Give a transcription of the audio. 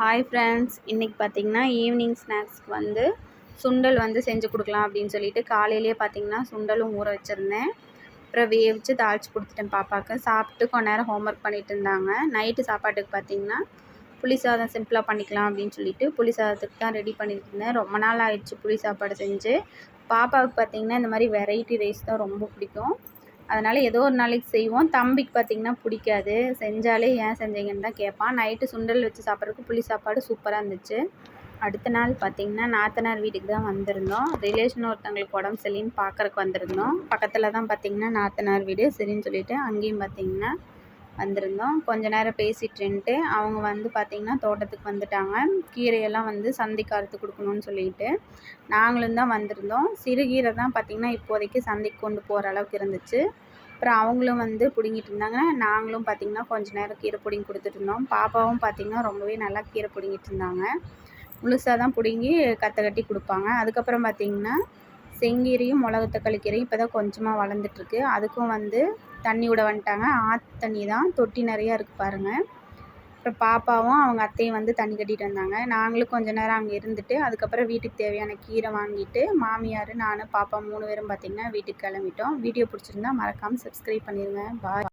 Hi friends இன்றைக்கி பார்த்திங்கன்னா evening ஸ்நாக்ஸ்க்கு வந்து சுண்டல் வந்து செஞ்சு கொடுக்கலாம் அப்படின்னு சொல்லிட்டு காலையிலேயே பார்த்திங்கன்னா சுண்டலும் ஊற வச்சுருந்தேன். அப்புறம் வேவிச்சு தாளித்து கொடுத்துட்டேன் பாப்பாவுக்கு சாப்பிட்டு கொஞ்ச நேரம் ஹோம்ஒர்க் பண்ணிட்டு இருந்தாங்க. நைட்டு சாப்பாட்டுக்கு பார்த்திங்கன்னா புளி சாதம் சிம்பிளாக பண்ணிக்கலாம் அப்படின்னு சொல்லிட்டு புளி சாதத்துக்கு தான் ரெடி பண்ணிட்டு இருந்தேன். ரொம்ப நாள் ஆயிடுச்சு புளி சாப்பாடு செஞ்சு. பாப்பாவுக்கு பார்த்திங்கன்னா இந்த மாதிரி வெரைட்டி ரைஸ் தான் ரொம்ப பிடிக்கும். அதனால் ஏதோ ஒரு நாளைக்கு செய்வோம். தம்பிக்கு பார்த்திங்கன்னா பிடிக்காது. செஞ்சாலே ஏன் செஞ்சீங்கன்னு தான் கேட்பான். நைட்டு சுண்டல் வச்சு சாப்பிட்றதுக்கு புளி சாப்பாடு சூப்பராக இருந்துச்சு. அடுத்த நாள் பார்த்திங்கன்னா நாத்தனார் வீட்டுக்கு தான் வந்திருந்தோம். ரிலேஷன் ஒருத்தவங்களுக்கு உடம்பு சரியின்னு பார்க்குறக்கு வந்திருந்தோம். பக்கத்தில் தான் பார்த்திங்கன்னா நாத்தனார் வீடு சரின்னு சொல்லிட்டு அங்கேயும் பார்த்திங்கன்னா வந்திருந்தோம். கொஞ்ச நேரம் பேசிட்டுன்ட்டு அவங்க வந்து பார்த்திங்கன்னா தோட்டத்துக்கு வந்துட்டாங்க. கீரையெல்லாம் வந்து சந்தைக்கு அறுத்து கொடுக்கணுன்னு சொல்லிட்டு நாங்களும் தான் வந்திருந்தோம். சிறுகீரை தான் பார்த்திங்கன்னா இப்போதைக்கு சந்தைக்கு கொண்டு போகிற அளவுக்கு இருந்துச்சு. அப்புறம் அவங்களும் வந்து பிடுங்கிட்டு இருந்தாங்க. நாங்களும் பார்த்திங்கன்னா கொஞ்ச நேரம் கீரை பிடுங்கி கொடுத்துட்டு இருந்தோம். பாப்பாவும் பார்த்திங்கன்னா ரொம்பவே நல்லா கீரை பிடுங்கிட்டு இருந்தாங்க. முழுசாக தான் பிடுங்கி கத்தை கட்டி கொடுப்பாங்க. அதுக்கப்புறம் பார்த்திங்கன்னா செங்கீரையும் மிளகு தக்காளி கீரையும் இப்போ தான் கொஞ்சமாக வளர்ந்துட்டுருக்கு. அதுக்கும் வந்து தண்ணி விட வந்துட்டாங்க. ஆற்று தண்ணி தான். தொட்டி நிறையா இருக்குது பாருங்கள் அப்புறம் பாப்பாவும் அவங்க அத்தையும் வந்து தண்ணி கட்டிட்டு வந்தாங்க. நாங்களும் கொஞ்ச நேரம் அங்கே இருந்துட்டு அதுக்கப்புறம் வீட்டுக்கு தேவையான கீரை வாங்கிட்டு மாமியார் நான் பாப்பா மூணு பேரும் பார்த்திங்கன்னா வீட்டுக்கு கிளம்பிட்டோம். வீடியோ பிடிச்சிருந்தா மறக்காமல் சப்ஸ்கிரைப் பண்ணிடுங்க பாய்